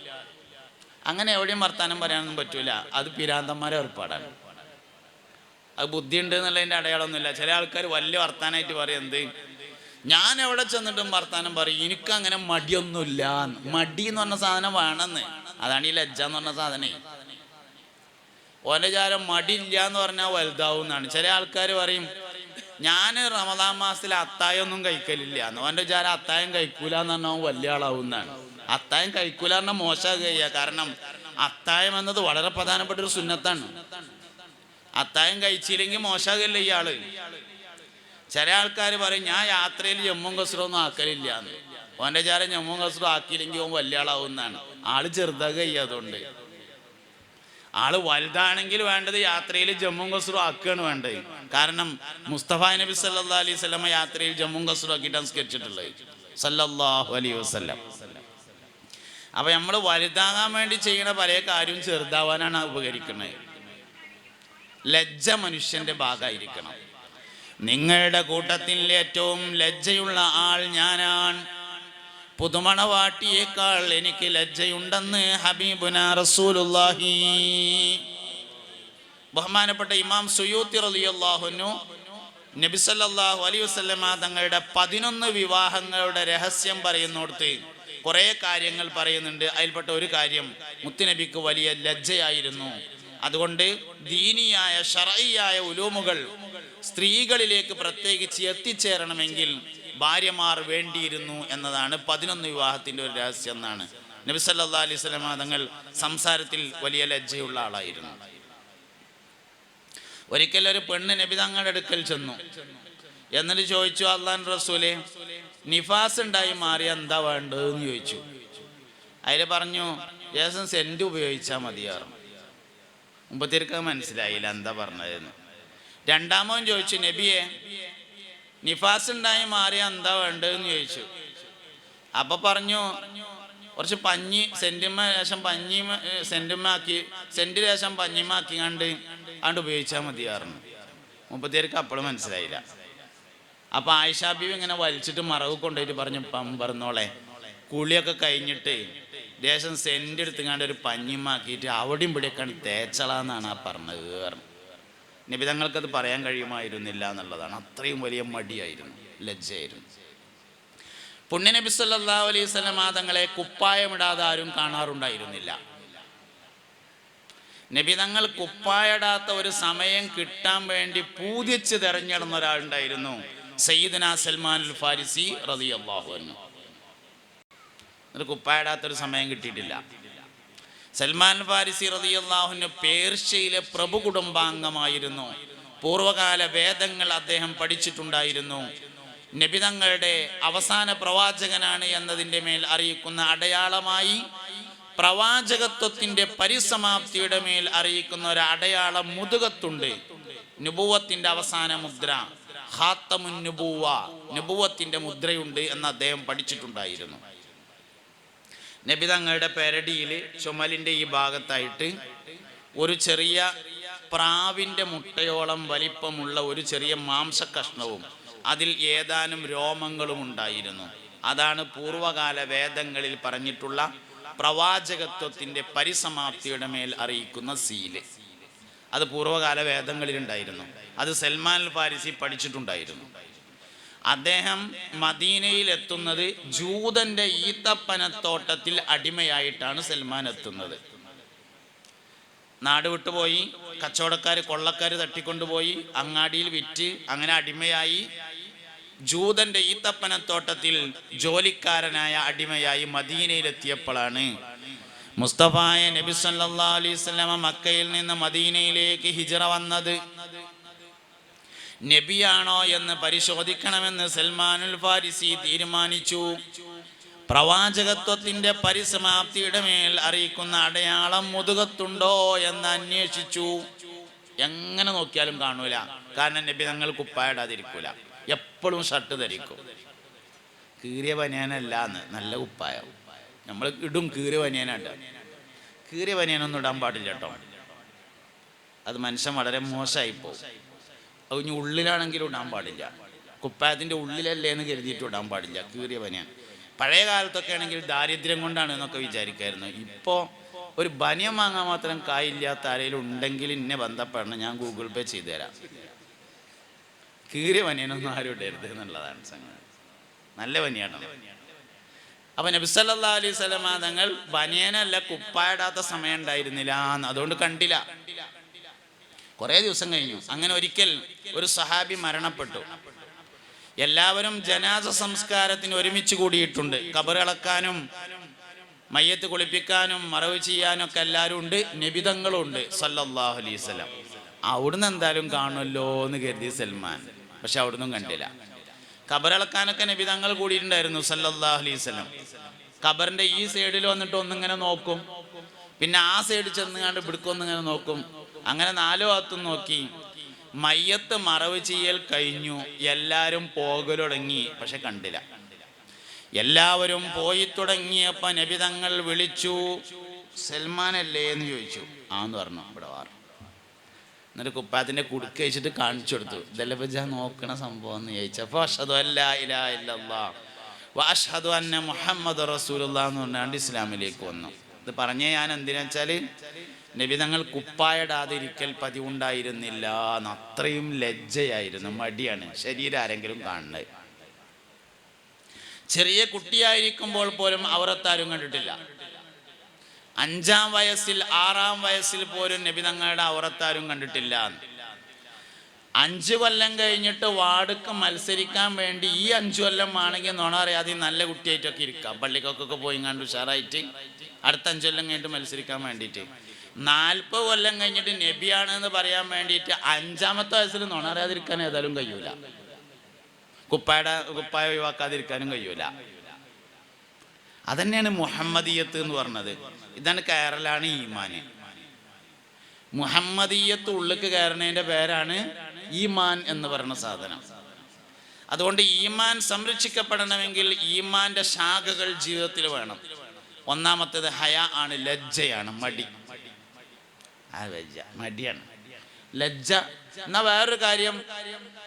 അങ്ങനെ എവിടെയും വർത്താനം പറയാനൊന്നും പറ്റൂല. അത് പിരാന്തന്മാരെ ഏർപ്പാടാണ് അത് ബുദ്ധിയുണ്ട് എന്നുള്ളതിന്റെ അടയാളമൊന്നുമില്ല. ചില ആൾക്കാർ വലിയ വർത്താനായിട്ട് പറയും എന്ത്? ഞാൻ എവിടെ ചെന്നിട്ടും വർത്താനം പറയും. എനിക്ക് അങ്ങനെ മടിയൊന്നുമില്ല. മടി എന്ന് പറഞ്ഞ സാധനം വേണമെന്ന്. അതാണ് ഈ ലജ്ജ എന്ന് പറഞ്ഞ സാധനേ. ഓന്റെ ചാരം ഇല്ല എന്ന് പറഞ്ഞാൽ വലുതാവും എന്നാണ്. ചില ആൾക്കാർ പറയും ഞാൻ റമദാൻ മാസത്തിൽ അത്തായൊന്നും കഴിക്കലില്ല. എന്ന് ഓന്റെ ചാരം അത്തായം കഴിക്കൂല എന്ന് പറഞ്ഞാൽ വലിയ ആളാവും എന്നാണ്. അത്തായം കഴിക്കൂല പറഞ്ഞാൽ മോശമാകുക കാരണം അത്തായം എന്നത് വളരെ പ്രധാനപ്പെട്ട ഒരു സുന്നത്താണ്. അത്തായം കഴിച്ചില്ലെങ്കിൽ മോശമാകില്ല ഇയാൾ. ചില ആൾക്കാർ പറയും ഞാൻ യാത്രയിൽ ജമ്മും കസറൊന്നും ആക്കലില്ല എന്ന്. ഓന്റെ ചാരം ജമ്മും കസറും ആക്കിയില്ലെങ്കിൽ ഓൻ വലിയ ആളാവുന്നതാണ് ആൾ ചെറുതാകുക അതുകൊണ്ട്. ആൾ വലുതാണെങ്കിൽ വേണ്ടത് യാത്രയിൽ ജമ്മും കസറും ആക്കുകയാണ് വേണ്ടത്. കാരണം മുസ്തഫ നബി സല്ലാ അലൈഹി സ്വലമ യാത്രയിൽ ജമ്മും കസറും ആക്കിയിട്ടാണ് സ്കെച്ചിട്ടുള്ളത് സല്ലാഹു അലൈഹി വസല്ലം. അപ്പൊ നമ്മൾ വലുതാകാൻ വേണ്ടി ചെയ്യുന്ന പല കാര്യവും ചെറുതാവാനാണ് ഉപകരിക്കുന്നത് ലജ്ജ മനുഷ്യന്റെ ഭാഗമായിരിക്കണം. നിങ്ങളുടെ കൂട്ടത്തിൽ ഏറ്റവും ലജ്ജയുള്ള ആൾ ഞാനാണ്. പുതുമണവാട്ടിയേക്കാൾ എനിക്ക് ലജ്ജയുണ്ടെന്ന് ഹബീബുന റസൂലുല്ലാഹി ബഹുമാനപ്പെട്ട ഇമാം സുയൂത്തി നബി സല്ലല്ലാഹു അലൈഹി വസല്ലമ തങ്ങളുടെ പതിനൊന്ന് വിവാഹങ്ങളുടെ രഹസ്യം പറയുന്നിടത്ത് കുറേ കാര്യങ്ങൾ പറയുന്നുണ്ട്. അതിൽപ്പെട്ട ഒരു കാര്യം മുത്തുനബിക്ക് വലിയ ലജ്ജയായിരുന്നു. അതുകൊണ്ട് ദീനിയായ ഷറയിയായ ഉലൂമുകൾ സ്ത്രീകളിലേക്ക് പ്രത്യേകിച്ച് എത്തിച്ചേരണമെങ്കിൽ ഭാര്യമാർ വേണ്ടിയിരുന്നു എന്നതാണ് പതിനൊന്ന് വിവാഹത്തിന്റെ ഒരു രഹസ്യം എന്നാണ്. നബിസല്ലാ അലൈഹി സ്വലമ തങ്ങൾ സംസാരത്തിൽ വലിയ ലജ്ജയുള്ള ആളായിരുന്നു. ഒരിക്കലൊരു പെണ്ണ് നബി തങ്ങളുടെ അടുക്കൽ ചെന്നു. എന്നിട്ട് ചോദിച്ചു അള്ളാൻ റസൂലെ നിഫാസ് ഉണ്ടായി മാറി എന്താ വേണ്ടതെന്ന് ചോദിച്ചു. അതിൽ പറഞ്ഞു യേശം സെന്റ് ഉപയോഗിച്ചാൽ മതിയാറും. മുമ്പത്തേക്ക് മനസ്സിലായില്ല എന്താ പറഞ്ഞതെന്ന്. രണ്ടാമവൻ ചോദിച്ചു നബിയെ നിഫാസ് ഉണ്ടായി മാറി എന്താ വേണ്ടതെന്ന് ചോദിച്ചു. അപ്പൊ പറഞ്ഞു കുറച്ച് പഞ്ഞി സെന്റിമ ശേഷം പഞ്ഞി സെന്റിമാക്കി സെന്റ് ശേഷം പഞ്ഞിമാക്കി കണ്ട് അതുകൊണ്ട് ഉപയോഗിച്ചാൽ മതിയാറുന്നു മുമ്പത്തേക്ക് അപ്പോഴും മനസ്സിലായില്ല. അപ്പൊ ബീവി ഇങ്ങനെ വലിച്ചിട്ട് മറവ് കൊണ്ടുപോയിട്ട് പറഞ്ഞു പറഞ്ഞോളെ. കുളിയൊക്കെ കഴിഞ്ഞിട്ട് ദേശം സെന്റ് എടുത്തുങ്ങാണ്ട് ഒരു പഞ്ഞിമാക്കിയിട്ട് അവിടെയും ഇവിടെയൊക്കെയാണ് തേച്ചളാന്നാണ് ആ പറഞ്ഞത് പറഞ്ഞു. നിബിതങ്ങൾക്കത് പറയാൻ കഴിയുമായിരുന്നില്ല എന്നുള്ളതാണ്. അത്രയും വലിയ മടിയായിരുന്നു ലജ്ജയായിരുന്നു. പുണ്യനബി സല്ലാ അലൈഹി സ്വലം തങ്ങളെ കുപ്പായമിടാതെ ആരും കാണാറുണ്ടായിരുന്നില്ല. നബി കുപ്പായടാത്ത കുപ്പായിടാത്ത ഒരു സമയം കിട്ടാൻ വേണ്ടി പൂതിച്ച് തെരഞ്ഞെടുന്ന ഒരാളുണ്ടായിരുന്നു. സയ്യിദന സൽമാൻ അൽ ഫാരിസി റതി അള്ളാഹു എന്നിട്ട് കുപ്പായിടാത്തൊരു സമയം കിട്ടിയിട്ടില്ല. സൽമാൻ ഫാരിസി റതി അള്ളാഹുവിന് പേർഷ്യയിലെ പ്രഭു കുടുംബാംഗമായിരുന്നു. പൂർവകാല വേദങ്ങൾ അദ്ദേഹം പഠിച്ചിട്ടുണ്ടായിരുന്നു. നബിതങ്ങളുടെ അവസാന പ്രവാചകനാണ് എന്നതിന്റെ മേൽ അറിയിക്കുന്ന അടയാളമായി പ്രവാചകത്വത്തിന്റെ പരിസമാപ്തിയുടെ മേൽ അറിയിക്കുന്ന ഒരു അടയാളം മുതുകത്തുണ്ട്. നുബുവത്തിന്റെ അവസാന മുദ്ര. ഹാത്തമുൻ നുബുവ മുദ്രയുണ്ട് എന്ന് അദ്ദേഹം പഠിച്ചിട്ടുണ്ടായിരുന്നു. നബി തങ്ങളുടെ പെരടിയിൽ ചുമലിന്റെ ഈ ഭാഗത്തായിട്ട് ഒരു ചെറിയ പ്രാവിന്റെ മുട്ടയോളം വലിപ്പമുള്ള ഒരു ചെറിയ മാംസ കഷ്ണവും അതിൽ ഏതാനും രോമങ്ങളും ഉണ്ടായിരുന്നു. അതാണ് പൂർവകാല വേദങ്ങളിൽ പറഞ്ഞിട്ടുള്ള പ്രവാചകത്വത്തിന്റെ പരിസമാപ്തിയുടെ മേൽ അറിയിക്കുന്ന സീൽ. അത് പൂർവകാല വേദങ്ങളിലുണ്ടായിരുന്നു. അത് സൽമാൻ ഫാരിസി പഠിച്ചിട്ടുണ്ടായിരുന്നു. അദ്ദേഹം മദീനയിൽ എത്തുന്നത് ജൂതന്റെ ഈത്തപ്പനത്തോട്ടത്തിൽ അടിമയായിട്ടാണ് സൽമാൻ എത്തുന്നത്. നാട് വിട്ടുപോയി കച്ചവടക്കാർ കൊള്ളക്കാർ തട്ടിക്കൊണ്ടുപോയി അങ്ങാടിയിൽ വിറ്റ് അങ്ങനെ അടിമയായി. ജൂതന്റെ ഈത്തപ്പനത്തോട്ടത്തിൽ ജോലിക്കാരനായ അടിമയായി മദീനയിലെത്തിയപ്പോഴാണ് മുസ്തഫായ നബി സല്ലാ അലൈഹി മക്കയിൽ നിന്ന് മദീനയിലേക്ക് ഹിജറ വന്നത്. നബിയാണോ എന്ന് പരിശോധിക്കണമെന്ന് സൽമാനുൽ ഫാരിസി തീരുമാനിച്ചു. പ്രവാചകത്വത്തിന്റെ പരിസമാപ്തിയുടെ മേൽ അറിയിക്കുന്ന അടയാളം മുതുകത്തുണ്ടോ എന്ന് അന്വേഷിച്ചു. എങ്ങനെ നോക്കിയാലും കാണൂല. കാരണം നബി തങ്ങൾ കുപ്പായിടാതിരിക്കൂല. എപ്പോഴും ഷർട്ട് ധരിക്കും. കീറിയ പനിയാനല്ല എന്ന് നല്ല കുപ്പായം. നമ്മൾ ഇടും കീറിയ വനിയനായിട്ട് കീറിയ വനിയനൊന്നും ഇടാൻ പാടില്ല കേട്ടോ. അത് മനുഷ്യൻ വളരെ മോശമായി പോകും. അത് ഇനി ഉള്ളിലാണെങ്കിലും ഇടാൻ പാടില്ല. കുപ്പായത്തിന്റെ ഉള്ളിലല്ലേ എന്ന് കരുതിയിട്ട് ഇടാൻ പാടില്ല. കീറിയ വനിയൻ പഴയ കാലത്തൊക്കെ ആണെങ്കിൽ ദാരിദ്ര്യം കൊണ്ടാണ് എന്നൊക്കെ വിചാരിക്കായിരുന്നു. ഇപ്പോൾ ഒരു ബനിയൻ വാങ്ങാൻ മാത്രം കായില്ലാത്ത ആരെങ്കിലും ഉണ്ടെങ്കിൽ എന്നെ ബന്ധപ്പെടണം. ഞാൻ ഗൂഗിൾ പേ ചെയ്ത് തരാം കീറിയ ബനിയനൊന്നും ആരും ഇടരുത് എന്നുള്ളതാണ് സംഗതി. നല്ല ബനിയാണ് അപ്പൊ നബിസല്ലാ അലൈഹി സ്വലമ തങ്ങൾ ബനിയനല്ല കുപ്പായിടാത്ത സമയം ഉണ്ടായിരുന്നില്ല അതുകൊണ്ട് കണ്ടില്ല. കുറേ ദിവസം കഴിഞ്ഞു. അങ്ങനെ ഒരിക്കൽ ഒരു സഹാബി മരണപ്പെട്ടു. എല്ലാവരും ജനാസ സംസ്കാരത്തിന് ഒരുമിച്ച് കൂടിയിട്ടുണ്ട്. കബറിളക്കാനും മയ്യത്ത് കുളിപ്പിക്കാനും മറവ് ചെയ്യാനും ഒക്കെ എല്ലാവരും ഉണ്ട്. നിബിതങ്ങളും ഉണ്ട്. സല്ലല്ലാഹു അലൈഹി സ്വലം അവിടുന്ന് എന്തായാലും കാണുമല്ലോ എന്ന് കരുതി സൽമാൻ. പക്ഷെ അവിടുന്നും കണ്ടില്ല. കബറിളക്കാനൊക്കെ നിബിതങ്ങൾ കൂടിയിട്ടുണ്ടായിരുന്നു സല്ലല്ലാഹു അലൈഹി സ്വലം ഖബറിന്റെ ഈ സൈഡിൽ വന്നിട്ട് ഒന്നിങ്ങനെ നോക്കും. പിന്നെ ആ സൈഡിൽ ചെന്ന് കണ്ട് ഇവിടുക്കൊന്നിങ്ങനെ നോക്കും. അങ്ങനെ നാലോ ഭാഗത്തും നോക്കി. മയ്യത്ത് മറവ് ചെയ്യൽ കഴിഞ്ഞു. എല്ലാവരും പോകലൊടങ്ങി. പക്ഷെ കണ്ടില്ല. എല്ലാവരും പോയി തുടങ്ങിയപ്പോ നബി തങ്ങൾ വിളിച്ചു സൽമാൻ അല്ലേ എന്ന് ചോദിച്ചു. ആന്ന് പറഞ്ഞു ഇവിടെ എന്നിട്ട് കുപ്പാത്തിന്റെ കുടുക്ക് വെച്ചിട്ട് കാണിച്ചു കൊടുത്തു. ഇതല്ലേ നോക്കണ സംഭവം എന്ന് ചോദിച്ചപ്പോ അഷദു അല്ലാ വാഷദു അന്ന മുഹമ്മദ് റസൂലുള്ള എന്ന് പറഞ്ഞാണ്ട് ഇസ്ലാമിലേക്ക് വന്നു. ഇത് പറഞ്ഞേ ഞാൻ എന്തിനാ വെച്ചാൽ നബി തങ്ങൾ പതിവുണ്ടായിരുന്നില്ല എന്ന് അത്രയും ലജ്ജയായിരുന്നു. മടിയാണ്. ശരീരം ആരെങ്കിലും കാണുന്നത്. ചെറിയ കുട്ടിയായിരിക്കുമ്പോൾ പോലും അവരത്താരും കണ്ടിട്ടില്ല. അഞ്ചാം വയസ്സിൽ ആറാം വയസ്സിൽ പോലും നബി തങ്ങളുടെ ഔറത്താരും കണ്ടിട്ടില്ല. അഞ്ചു കൊല്ലം കഴിഞ്ഞിട്ട് വാർഡുക്ക് മത്സരിക്കാൻ വേണ്ടി ഈ അഞ്ചു കൊല്ലം ആണെങ്കിൽ നോണ അറിയാതെ നല്ല കുട്ടിയായിട്ടൊക്കെ ഇരിക്കാം. പള്ളിക്കൊക്കെ പോയി കണ്ടു ഉഷാറായിട്ട് അടുത്ത അഞ്ചു കൊല്ലം കഴിഞ്ഞിട്ട് മത്സരിക്കാൻ വേണ്ടിയിട്ട്. നാൽപ്പത് കൊല്ലം കഴിഞ്ഞിട്ട് നബിയാണ് എന്ന് പറയാൻ വേണ്ടിയിട്ട് അഞ്ചാമത്തെ വയസ്സിൽ നോണ അറിയാതിരിക്കാൻ ഏതായാലും കഴിയൂല. കുപ്പായുടെ കുപ്പായ ഒഴിവാക്കാതിരിക്കാനും കഴിയൂല. അതന്നെയാണ് മുഹമ്മദീയത്ത് എന്ന് പറഞ്ഞത്. ഇതാണ് കയറലാണ് ഈമാന്. മുഹമ്മദീയത്ത് ഉള്ളിക്ക് കയറണേന്റെ പേരാണ് ഈമാൻ എന്ന് പറയുന്ന സാധനം. അതുകൊണ്ട് ഈമാൻ സംരക്ഷിക്കപ്പെടണമെങ്കിൽ ഈമാന്റെ ശാഖകൾ ജീവിതത്തിൽ വേണം. ഒന്നാമത്തേത് ഹയ ആണ് ലജ്ജയാണ് മടി. ആ ലജ്ജ മടിയാണ്. ലജ്ജ എന്നാ വേറൊരു കാര്യം?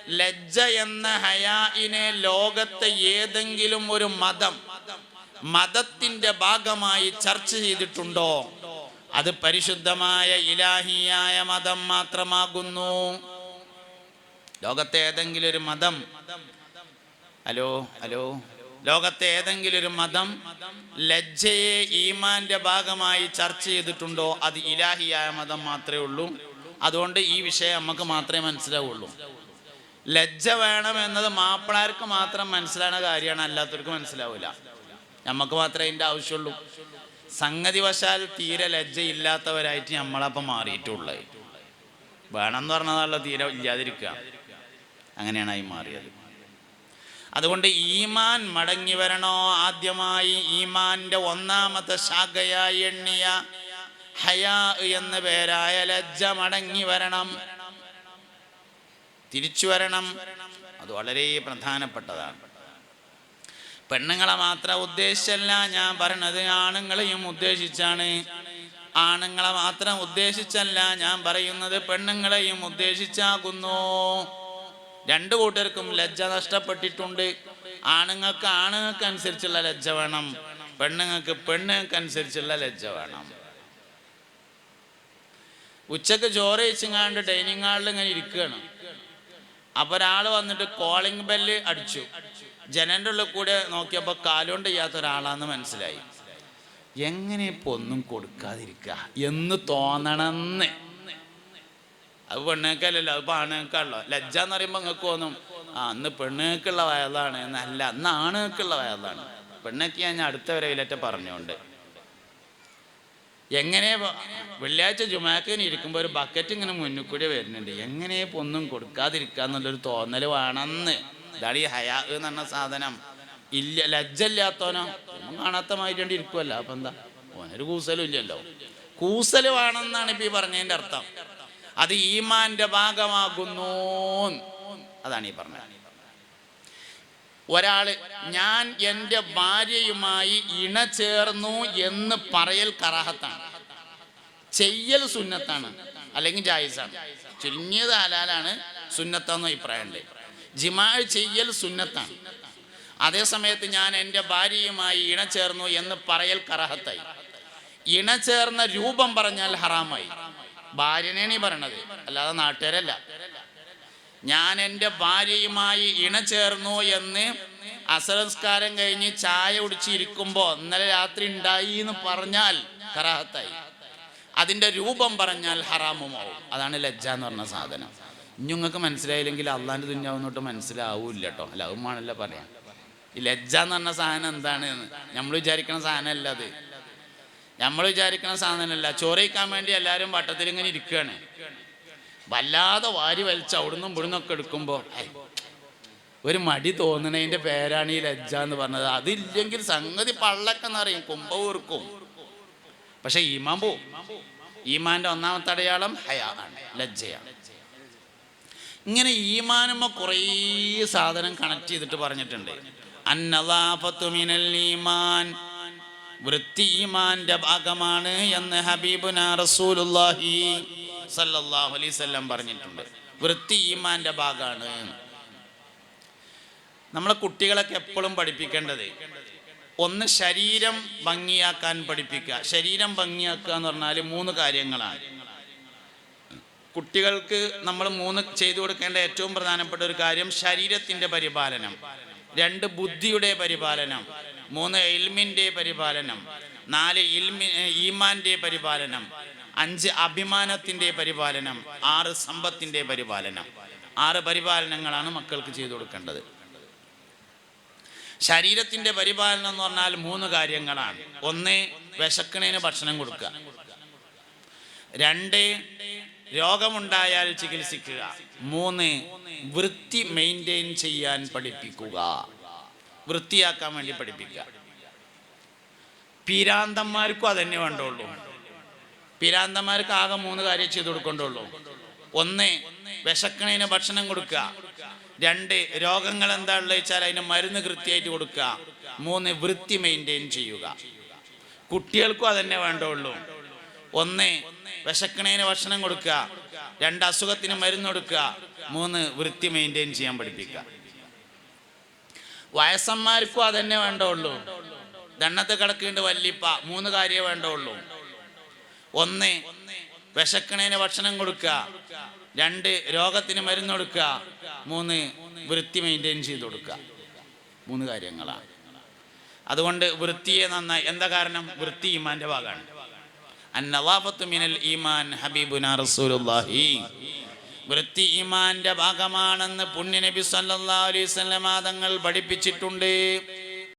ലജ്ജ എന്ന ഹയാഇനെ ലോകത്തെ ഏതെങ്കിലും ഒരു മതം മതത്തിന്റെ ഭാഗമായി ചർച്ച ചെയ്തിട്ടുണ്ടോ? അത് പരിശുദ്ധമായ ഇലാഹിയായ മതം മാത്രമാകുന്നു. ലോകത്തെ ഏതെങ്കിലും ഒരു മതം. Hello hello. ലോകത്തെ ഏതെങ്കിലും ഒരു മതം ലജ്ജയെ ഈമാന്റെ ഭാഗമായി ചർച്ച ചെയ്തിട്ടുണ്ടോ? അത് ഇലാഹിയായ മതം മാത്രമേ ഉള്ളൂ. അതുകൊണ്ട് ഈ വിഷയം നമുക്ക് മാത്രമേ മനസ്സിലാവുള്ളൂ. ലജ്ജ വേണം എന്നത് മാപ്പിളാർക്ക് മാത്രം മനസ്സിലാവുന്ന കാര്യമാണ്. അല്ലാത്തവർക്ക് മനസ്സിലാവില്ല. നമുക്ക് മാത്രമേ അതിന്റെ ആവശ്യമുള്ളൂ. സംഗതി വശാൽ തീരെ ലജ്ജ ഇല്ലാത്തവരായിട്ട് നമ്മളപ്പം മാറിയിട്ടുള്ളത്. എന്ന് പറഞ്ഞതാണല്ലോ തീരെ ഇല്ലാതിരിക്കുക. അങ്ങനെയാണ് ആയി മാറിയത്. അതുകൊണ്ട് ഈമാൻ മടങ്ങി വരണോ? ആദ്യമായി ഈമാന്റെ ഒന്നാമത്തെ ശാഖയായി എണ്ണിയ ഹയാ എന്ന പേരായ ലജ്ജ മടങ്ങി വരണം. തിരിച്ചു വരണം. അത് വളരെ പ്രധാനപ്പെട്ടതാണ്. പെണ്ണുങ്ങളെ മാത്രം ഉദ്ദേശിച്ചല്ല ഞാൻ പറയണത് ആണുങ്ങളെയും ഉദ്ദേശിച്ചാണ്. ആണുങ്ങളെ മാത്രം ഉദ്ദേശിച്ചല്ല ഞാൻ പറയുന്നത് പെണ്ണുങ്ങളെയും ഉദ്ദേശിച്ചാകുന്നു. രണ്ടു കൂട്ടർക്കും ലജ്ജ നഷ്ടപ്പെട്ടിട്ടുണ്ട്. ആണുങ്ങൾക്ക് ആണുങ്ങൾക്ക് അനുസരിച്ചുള്ള ലജ്ജ വേണം. പെണ്ണുങ്ങൾക്ക് പെണ്ണുങ്ങൾക്ക് അനുസരിച്ചുള്ള ലജ്ജ വേണം. ഉച്ചയ്ക്ക് ചോറ് വെച്ചിങ്ങാണ്ട് ഡൈനിങ് ഹാളിൽ ഇങ്ങനെ ഇരിക്കുകയാണ്. അപ്പൊ ഒരാൾ വന്നിട്ട് കോളിംഗ് ബെല്ല് അടിച്ചു. ജനന്റെ ഉള്ളിൽ കൂടെ നോക്കിയപ്പോൾ കാലുകൊണ്ട് ചെയ്യാത്ത ഒരാളാന്ന് മനസ്സിലായി. എങ്ങനെ ഇപ്പൊ ഒന്നും കൊടുക്കാതിരിക്കുക എന്ന് തോന്നണമെന്ന് അത് പെണ്ണേക്കല്ലല്ലോ അത് പാണേക്കാണല്ലോ ലജ്ജ എന്ന് പറയുമ്പോൾ നിങ്ങൾക്ക് തോന്നും ആ അന്ന് പെണ്ണേക്കുള്ള വയതാണ് എന്നല്ല അന്ന് ആണേക്കുള്ള വയതാണ് പെണ്ണൊക്കെ ഞാൻ അടുത്ത വരവിലേറ്റ പറഞ്ഞുകൊണ്ട് എങ്ങനെ വെള്ളിയാഴ്ച ജുമാക്കിന് ഇരിക്കുമ്പോൾ ഒരു ബക്കറ്റ് ഇങ്ങനെ മുന്നിൽ കൂടി വരുന്നുണ്ട്. എങ്ങനെ ഒന്നും കൊടുക്കാതിരിക്കുക തോന്നൽ വേണമെന്ന് ഇതാണ് ഈ ഹയാ എന്ന് പറഞ്ഞ സാധനം. ഇല്ല ലജ്ജ ഇല്ലാത്തവനോ ഒന്നും കാണാത്ത മാതിരി ഇരിക്കുമല്ല അപ്പൊ എന്താ? ഓനൊരു കൂസലും ഇല്ലല്ലോ. കൂസൽ ഇപ്പൊ ഈ പറഞ്ഞതിന്റെ അർത്ഥം. അത് ഈമാന്റെ ഭാഗമാകുന്നു അതാണ് ഈ പറഞ്ഞത്. ഒരാൾ ഞാൻ എന്റെ ഭാര്യയുമായി ഇണ ചേർന്നു എന്ന് പറയൽ കറാഹത്താണ്. ചെയ്യൽ സുന്നത്താണ്. അല്ലെങ്കിൽ ജായിസാണ്. ചുരുങ്ങിയത് ഹലാലാണ് സുന്നത്തെന്ന അഭിപ്രായമുണ്ട്. ജിമാ ചെയ്യൽ സുന്നത്താണ്. അതേ സമയത്ത് ഞാൻ എന്റെ ഭാര്യയുമായി ഇണചേർന്നു എന്ന് പറയൽ കറഹത്തായി. ഇണചേർന്ന രൂപം പറഞ്ഞാൽ ഹറാമായി. ഭാര്യനെ നീ പറയണത് അല്ലാതെ നാട്ടുകാരല്ല. ഞാൻ എന്റെ ഭാര്യയുമായി ഇണചേർന്നു എന്ന് അസംസ്കാരം കഴിഞ്ഞ് ചായ കുടിച്ചിരിക്കുമ്പോൾ ഇന്നലെ രാത്രി ഉണ്ടായി എന്ന് പറഞ്ഞാൽ കറാഹത്തായി. അതിന്റെ രൂപം പറഞ്ഞാൽ ഹറാമുമാവും. അതാണ് ലജ്ജ എന്ന് പറഞ്ഞ സാധനം. നിങ്ങൾക്ക് മനസ്സിലായില്ലെങ്കിൽ അള്ളാന്റെ തുഞ്ഞാവുന്നോട്ട് മനസ്സിലാവൂല്ല കേട്ടോ അല്ല അതുമാണല്ല പറയാം ഈ ലജ്ജ എന്ന് പറഞ്ഞ സാധനം എന്താണ്? നമ്മൾ വിചാരിക്കുന്ന സാധനമല്ല അത്. നമ്മൾ വിചാരിക്കുന്ന സാധനമല്ല. ചോറയിക്കാൻ വേണ്ടി എല്ലാവരും വട്ടത്തിൽ ഇങ്ങനെ ഇരിക്കുകയാണ്. വല്ലാതെ വാരി വലിച്ച് അവിടുന്നും ഇവിടുന്നും ഒക്കെ എടുക്കുമ്പോൾ ഒരു മടി തോന്നണതിന്റെ പേരാണ് ഈ ലജ്ജ എന്ന് പറഞ്ഞത്. അതില്ലെങ്കിൽ സംഗതി പള്ളക്കെന്ന് എന്നറിയും കുമ്പ ഊർക്കും. പക്ഷെ ഈമാൻ പോവും. ഈമാന്റെ ഒന്നാമത്തെ അടയാളം ഹയാ ആണ് ലജ്ജയാണ്. ഇങ്ങനെ ഈമാനുമ്മ കുറേ സാധനം കണക്ട് ചെയ്തിട്ട് പറഞ്ഞിട്ടുണ്ട്. ഈമാൻ. വൃത്തി ഭാഗമാണ് എന്ന് ഹബീബുന റസൂലുള്ളാഹി സല്ലല്ലാഹു അലൈഹി വസല്ലം പറഞ്ഞിട്ടുണ്ട്. വൃത്തി ഈമാന്റെ ഭാഗമാണ്. നമ്മളെ കുട്ടികളൊക്കെ എപ്പോഴും പഠിപ്പിക്കേണ്ടത് ഒന്ന് ശരീരം ഭംഗിയാക്കാൻ പഠിപ്പിക്കുക. ശരീരം ഭംഗിയാക്കുക എന്ന് പറഞ്ഞാൽ മൂന്ന് കാര്യങ്ങളാണ്. കുട്ടികൾക്ക് നമ്മൾ മൂന്ന് ചെയ്തു കൊടുക്കേണ്ട ഏറ്റവും പ്രധാനപ്പെട്ട ഒരു കാര്യം ശരീരത്തിന്റെ പരിപാലനം. രണ്ട് ബുദ്ധിയുടെ പരിപാലനം. മൂന്ന് എൽമിന്റെ പരിപാലനം. നാല് ഇൽമി ഈമാന്റെ പരിപാലനം. അഞ്ച് അഭിമാനത്തിന്റെ പരിപാലനം. ആറ് സമ്പത്തിന്റെ പരിപാലനം. ആറ് പരിപാലനങ്ങളാണ് മക്കൾക്ക് ചെയ്തു കൊടുക്കേണ്ടത്. ശരീരത്തിന്റെ പരിപാലനം എന്ന് പറഞ്ഞാൽ മൂന്ന് കാര്യങ്ങളാണ്. ഒന്ന് വിശക്കണേന് ഭക്ഷണം കൊടുക്കുക. രണ്ട് രോഗമുണ്ടായാൽ ചികിത്സിക്കുക. മൂന്ന് വൃത്തി മെയിന്റെയിൻ ചെയ്യാൻ പഠിപ്പിക്കുക. വൃത്തിയാക്കാൻ വേണ്ടി പഠിപ്പിക്കുക. പീരാന്തന്മാർക്കും അതന്നെ വേണ്ടുള്ളൂ. പീരാന്തന്മാർക്ക് ആകെ മൂന്ന് കാര്യം ചെയ്തു കൊടുക്കേണ്ടുള്ളൂ. ഒന്ന് വിശക്കണേന് ഭക്ഷണം കൊടുക്കുക. രണ്ട് രോഗങ്ങൾ എന്താ ഉള്ളത് വെച്ചാൽ അതിന് മരുന്ന് കൃത്യമായിട്ട് കൊടുക്കുക. മൂന്ന് വൃത്തി മെയിന്റെയിൻ ചെയ്യുക. കുട്ടികൾക്കും അതന്നെ വേണ്ടുള്ളൂ. ഒന്ന് വിശക്കണേന് ഭക്ഷണം കൊടുക്കുക. രണ്ട് അസുഖത്തിന് മരുന്ന് കൊടുക്കുക. മൂന്ന് വൃത്തി മെയിന്റെയിൻ ചെയ്യാൻ പഠിപ്പിക്കുക. വയസ്സന്മാർക്കും അതന്നെ വേണ്ടുള്ളൂ. ദണ്ണത്തെ കിടക്കേണ്ട വല്ലിപ്പ മൂന്ന് കാര്യമേ വേണ്ടുള്ളൂ. ഒന്ന് വിശക്കണേന് ഭക്ഷണം കൊടുക്കുക. രണ്ട് രോഗത്തിന് മരുന്ന് കൊടുക്കുക. മൂന്ന് വൃത്തി മെയിന്റെയിൻ ചെയ്ത് കൊടുക്കുക. മൂന്ന് കാര്യങ്ങളാണ്. അതുകൊണ്ട് വൃത്തിയെ നന്നായി എന്താ കാരണം? വൃത്തി ഇമാന്റെ ഭാഗമാണ്. മിനൽ ഈമാൻ റസൂലുള്ളാഹി. വൃത്തി ഈമാന്റെ ഭാഗമാണെന്ന് പുണ്യനബി സല്ലല്ലാഹു അലൈഹി വസല്ലം പഠിപ്പിച്ചിട്ടുണ്ട്.